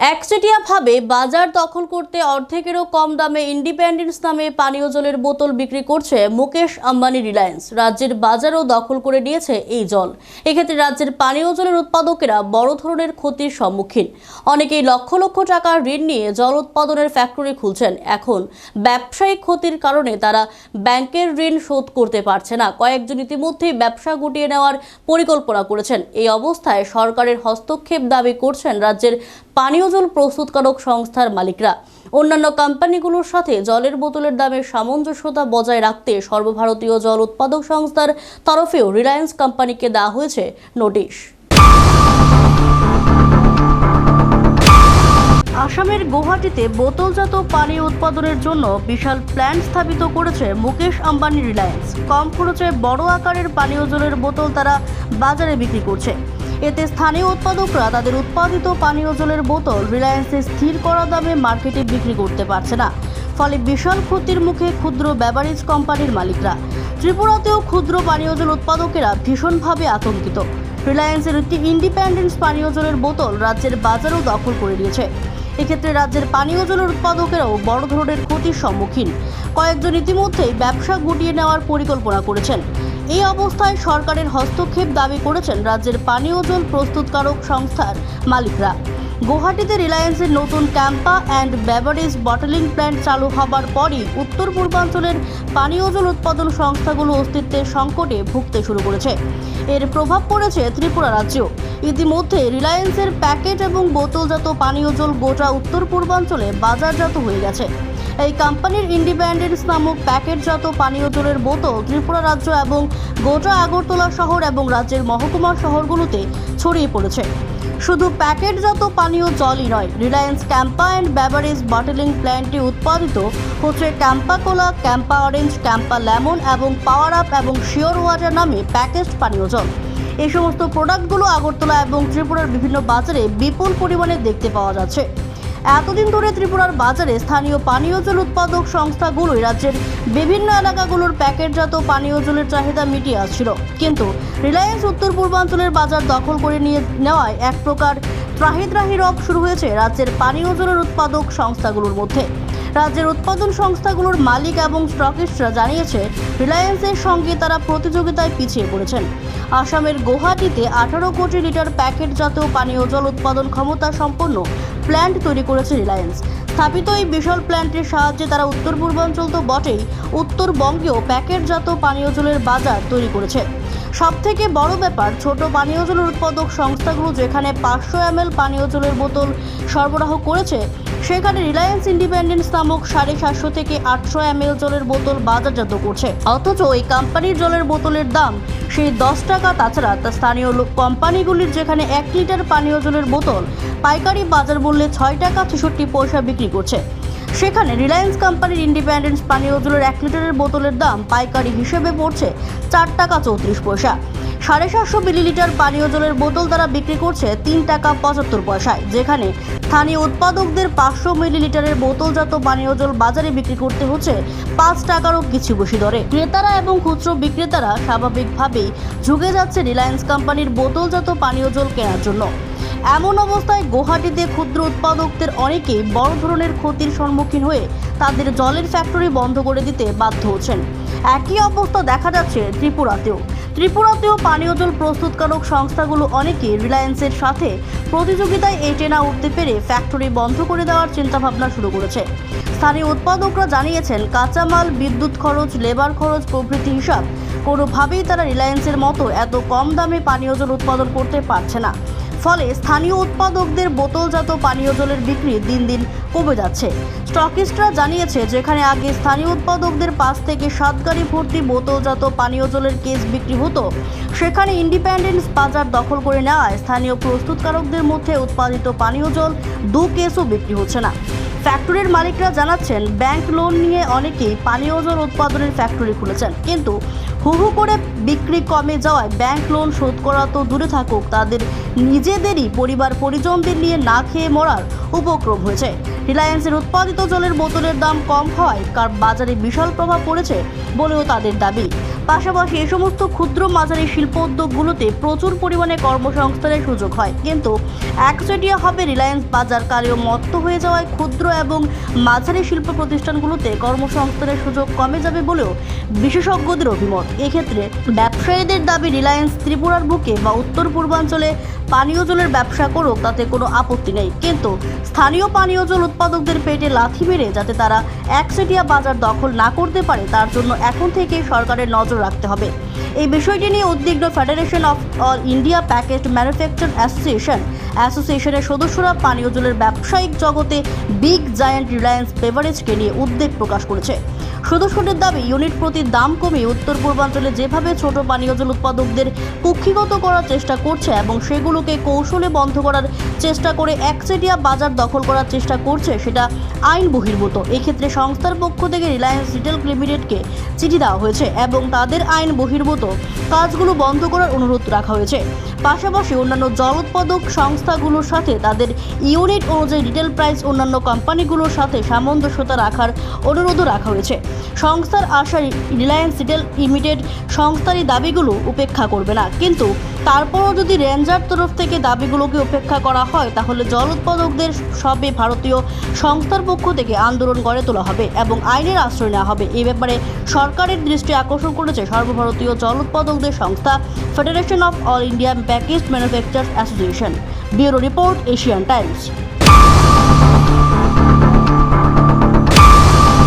একচেটিয়াভাবে বাজার দখল করতে অর্ধেকেরও কম দামে ইন্ডিপেন্ডেন্স নামে পানীয় জলের বোতল বিক্রি করছে মুকেশ আম্বানি রিলায়েন্স। রাজ্যের বাজারও দখল করে নিয়েছে এই জল। এক্ষেত্রে রাজ্যের পানীয় জলের উৎপাদকেরা বড় ধরনের ক্ষতির সম্মুখীন। অনেকেই লক্ষ লক্ষ টাকার ঋণ নিয়ে জল উৎপাদনের ফ্যাক্টরি খুলছেন। এখন ব্যবসায়িক ক্ষতির কারণে তারা ব্যাংকের ঋণ শোধ করতে পারছে না। কয়েকজন ইতিমধ্যেই ব্যবসা গুটিয়ে নেওয়ার পরিকল্পনা করেছেন। এই অবস্থায় সরকারের হস্তক্ষেপ দাবি করছেন রাজ্যের পানীয় জল প্রস্তুতকারক সংস্থার মালিকরা। অন্যান্য কোম্পানিগুলোর সাথে জলের বোতলের দামের সামঞ্জস্যতা বজায় রাখতে সর্বভারতীয় জল উৎপাদক সংস্থার তরফেও রিলায়েন্স কোম্পানিকে দেওয়া হয়েছে নোটিশ। আসামের গুয়াহাটিতে বোতলজাত পানীয় উৎপাদনের জন্য বিশাল প্ল্যান্ট স্থাপিত করেছে মুকেশ আম্বানি রিলায়েন্স। কম খরচে বড় আকারের পানীয় জলের বোতল তারা বাজারে বিক্রি করছে। এতে স্থানীয় উৎপাদকরা তাদের উৎপাদিত পানীয় জলের বোতল রিলায়েন্সে স্থির করা দামে মার্কেটে বিক্রি করতে পারছে না। ফলে বিশাল ক্ষতির মুখে ক্ষুদ্র ব্যাভারেজ কোম্পানির মালিকরা। ত্রিপুরাতেও ক্ষুদ্র পানীয় জল উৎপাদকেরা ভীষণভাবে আতঙ্কিত। রিলায়েন্সের একটি ইন্ডিপেন্ডেন্স পানীয় জলের বোতল রাজ্যের বাজারও দখল করে নিয়েছে। এক্ষেত্রে রাজ্যের পানীয় জলের উৎপাদকেরাও বড় ধরনের ক্ষতির সম্মুখীন। কয়েকজন ইতিমধ্যেই ব্যবসা গুটিয়ে নেওয়ার পরিকল্পনা করেছেন। এই অবস্থায় সরকারের হস্তক্ষেপ দাবি করেছেন রাজ্যের পানীয় জল প্রস্তুতকারক সংস্থার মালিকরা। গুয়াহাটিতে রিলায়েন্সের নতুন Campa and beverage bottling plant চালু হবার পরই উত্তর পূর্বাঞ্চলের পানীয় জল উৎপাদন সংস্থাগুলো অস্তিত্বের সংকটে ভুগতে শুরু করেছে। এর প্রভাব পড়েছে ত্রিপুরা রাজ্যেও। ইতিমধ্যে রিলায়েন্সের প্যাকেট এবং বোতলজাত পানীয় জল গোটা উত্তর পূর্বাঞ্চলে বাজারজাত হয়ে গেছে। এই কোম্পানির ইন্ডিপেন্ডেন্স নামক প্যাকেটজাত পানীয় জলের বোতল ত্রিপুরা রাজ্য এবং গোটা আগরতলা শহর এবং রাজ্যের মহকুমা শহরগুলোতে ছড়িয়ে পড়েছে। শুধু প্যাকেটজাত পানীয় জলই নয় Reliance Campa and beverage bottling প্ল্যান্টে উৎপাদিত হচ্ছে Campa cola Campa orange Campa lemon এবং পাওয়ার আপ এবং শিওর ওয়াটার নামে প্যাকেজড পানীয় জল। এই সমস্ত প্রোডাক্টগুলো আগরতলা এবং ত্রিপুরার বিভিন্ন বাজারে বিপুল পরিমাণে দেখতে পাওয়া যাচ্ছে। এতদিন ধরে ত্রিপুরার বাজারে স্থানীয় পানীয় জল উৎপাদক সংস্থাগুলোই রাজ্যের বিভিন্ন এলাকাগুলোর প্যাকেটজাত পানীয় জলের চাহিদা মিটিয়ে আসছিল। কিন্তু রিলায়েন্স উত্তর পূর্বাঞ্চলের বাজার দখল করে নিয়ে নেওয়ায় এক প্রকার ত্রাহিদ্রাহি রব শুরু হয়েছে রাজ্যের পানীয় জলের উৎপাদক সংস্থাগুলোর মধ্যে। রাজ্যের উৎপাদন সংস্থাগুলোর মালিক এবং স্টকিস্টরা জানিয়েছে, রিলায়েন্সের সঙ্গে তারা প্রতিযোগিতায় পিছিয়ে পড়েছেন। আসামের গুয়াহাটিতে আঠারো কোটি লিটার প্যাকেটজাত পানীয় জল উৎপাদন ক্ষমতা সম্পন্ন প্ল্যান্ট তৈরি করেছে রিলায়েন্স। স্থাপিত এই বিশাল প্ল্যান্টের সাহায্যে তারা উত্তর পূর্বাঞ্চল তো বটেই, উত্তরবঙ্গেও প্যাকেটজাত পানীয় জলের বাজার তৈরি করেছে। সব থেকে বড় ব্যাপার, ছোট পানীয় জলের উৎপাদক সংস্থাগুলো যেখানে পাঁচশো এম পানীয় জলের বোতল সরবরাহ করেছে, সেখানে রিলায়েন্স ইন্ডিপেন্ডেন্স নামক সাড়ে সাতশো থেকে আটশো এম জলের বোতল বাজারজাত করছে। অথচ এই কোম্পানির জলের বোতলের দাম সেই দশ টাকা তাছাড়া তা স্থানীয় লোক কোম্পানিগুলির যেখানে এক লিটার পানীয় জলের বোতল পাইকারি বাজার মূল্যে ছয় টাকা ছেষট্টি পয়সা বিক্রি করছে। সেখানে রিলায়েন্স কোম্পানির ইন্ডিপেন্ডেন্স পানীয় জলের এক লিটারের বোতলের দাম পাইকারি হিসেবে পড়ছে চার টাকা চৌত্রিশ পয়সা। সাড়ে সাতশো মিলিলিটার পানীয় জলের বোতল তারা বিক্রি করছে তিন টাকা পঁচাত্তর পয়সায়। যেখানে স্থানীয় উৎপাদকদের পাঁচশো মিলিলিটারের বোতলজাত পানীয় জল বাজারে বিক্রি করতে হচ্ছে পাঁচ টাকারও কিছু বেশি দরে। ক্রেতারা এবং খুচরো বিক্রেতারা স্বাভাবিকভাবেই ঝুঁকে যাচ্ছে রিলায়েন্স কোম্পানির বোতলজাত পানীয় জল কেনার জন্য। এমন অবস্থায় গুয়াহাটিতে ক্ষুদ্র উৎপাদকদের অনেকেই বড় ধরনের ক্ষতির সম্মুখীন হয়ে তাদের জলের ফ্যাক্টরি বন্ধ করে দিতে বাধ্য হচ্ছেন। একই অবস্থা দেখা যাচ্ছে ত্রিপুরাতেও। ত্রিপুরাতেও পানীয় জল প্রস্তুতকারক সংস্থাগুলো অনেকে রিলায়েন্সের সাথে প্রতিযোগিতায় এঁটে না উঠতে পেরে ফ্যাক্টরি বন্ধ করে দেওয়ার চিন্তাভাবনা শুরু করেছে। স্থানীয় উৎপাদকরা জানিয়েছেন, কাঁচামাল, বিদ্যুৎ খরচ, লেবার খরচ, প্রভৃতি হিসাব কোনোভাবেই তারা রিলায়েন্সের মতো এত কম দামে পানীয় জল উৎপাদন করতে পারছে না। ফলে স্থানীয় উৎপাদকদের বোতলজাত পানীয় জলের বিক্রি দিন দিন কমে যাচ্ছে। স্টকিস্টরা জানিয়েছে, যেখানে আগে স্থানীয় উৎপাদকদের পাঁচ থেকে সাত গাড়ি ভর্তি বোতলজাত পানীয় জলের কেস বিক্রি হতো, সেখানে ইন্ডিপেন্ডেন্স বাজার দখল করে নেওয়ায় স্থানীয় প্রস্তুতকারকদের মধ্যে উৎপাদিত পানীয় জল দু কেসও বিক্রি হচ্ছে না। ফ্যাক্টরির মালিকরা জানাচ্ছেন, ব্যাংক লোন নিয়ে অনেকেই পানীয় জল উৎপাদনের ফ্যাক্টরি খুলেছেন, কিন্তু হু হু করে বিক্রি কমে যাওয়ায় ব্যাংক লোন শোধ করা তো দূরে থাকুক, তাদের নিজেদেরই পরিবার পরিজনদের নিয়ে না খেয়ে মরার উপক্রম হয়েছে। রিলায়েন্সের উৎপাদিত জলের বোতলের দাম কম হওয়ায় কার বাজারে বিশাল প্রভাব পড়েছে বলেও তাদের দাবি। পাশাপাশি এ সমস্ত ক্ষুদ্র মাঝারি শিল্প উদ্যোগগুলোতে প্রচুর পরিমাণে কর্মসংস্থানের সুযোগ হয়। কিন্তু একচেটিয়া হবে রিলায়েন্স বাজার কারেও মত্ত হয়ে যাওয়ায় ক্ষুদ্র এবং মাঝারি শিল্প প্রতিষ্ঠানগুলোতে কর্মসংস্থানের সুযোগ কমে যাবে বলেও বিশেষজ্ঞদের অভিমত। এক্ষেত্রে ব্যবসায়ীদের দাবি রিলায়েন্স ত্রিপুরার বুকে বা উত্তর পূর্বাঞ্চলে পানীয় জলের ব্যবসা করুক, তাতে কোনো আপত্তি নেই। কিন্তু স্থানীয় পানীয় জল উৎপাদকদের পেটে লাথি মেরে যাতে তারা একচেটিয়া বাজার দখল না করতে পারে, তার জন্য এখন থেকে সরকারের নজর রাখতে হবে। এই বিষয়টি নিয়ে উদ্বিগ্ন federation of all India package manufacture association অ্যাসোসিয়েশনের সদস্যরা পানীয় জলের ব্যবসায়িক জগতে বিগ জায়ান্ট রিলায়েন্স বেভারেজকে নিয়ে উদ্বেগ প্রকাশ করেছে। সদস্যদের দাবি, ইউনিট প্রতি দাম কমিয়ে উত্তর পূর্বাঞ্চলে যেভাবে ছোট পানীয় জল উৎপাদকদের কুক্ষিগত করার চেষ্টা করছে এবং সেগুলোকে কৌশলে বন্ধ করার চেষ্টা করে একচেটিয়া বাজার দখল করার চেষ্টা করছে, সেটা আইন বহির্ভূত এক্ষেত্রে সংস্থার পক্ষ থেকে রিলায়েন্স রিটেল লিমিটেডকে চিঠি দেওয়া হয়েছে এবং তাদের আইন বহির্ভূত কাজগুলো বন্ধ করার অনুরোধ রাখা হয়েছে। পাশাপাশি অন্যান্য জল উৎপাদক সংস্থাগুলোর সাথে তাদের ইউনিট অনুযায়ী রিটেল প্রাইস অন্যান্য কোম্পানিগুলোর সাথে সামঞ্জস্যতা রাখার অনুরোধও রাখা হয়েছে। সংস্থার আশা রিলায়েন্স রিটেল লিমিটেড সংস্থার এই দাবিগুলো উপেক্ষা করবে না। কিন্তু তারপরও যদি রেঞ্জার তরফ থেকে দাবিগুলোকে উপেক্ষা করা হয়, তাহলে জল উৎপাদকদের সবে ভারতীয় সংস্থার পক্ষ থেকে আন্দোলন গড়ে তোলা হবে এবং আইনের আশ্রয় নেওয়া হবে। এই ব্যাপারে সরকারের দৃষ্টি আকর্ষণ করেছে সর্বভারতীয় জল উৎপাদকদের সংস্থা federation of all India package manufacture association bureau report Asian Times.